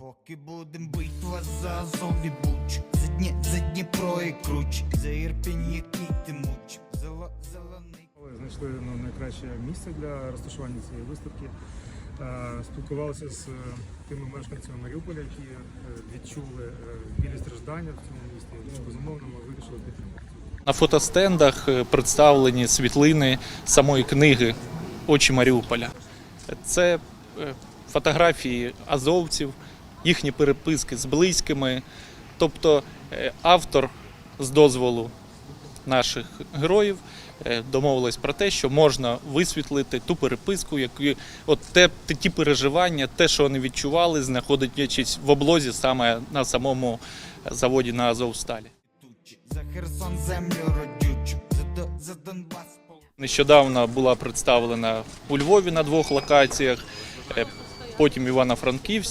Поки будем битва за Азов Буч За, Дні, за Дніпро і Круч За Ірпінь, який ти муч Зело, зелений Знайшли ну, найкраще місце для розташування цієї виставки. Е, Спілкувалися з е, тими мешканцями Маріуполя, які е, відчули білі страждання в цьому місті. Безумовно, ми вирішили підтримати. На фотостендах представлені світлини самої книги Очі Маріуполя. Це фотографії азовців, їхні переписки з близькими. Тобто е, автор з дозволу наших героїв е, домовились про те, що можна висвітлити ту переписку, яку от те, те- ті переживання, те, що вони відчували, знаходячись в облозі саме на самому заводі на Азовсталі. За Херсон землю родючу За, Донбас Нещодавно була представлена у Львові на двох локаціях, е, потім Івано-Франківськ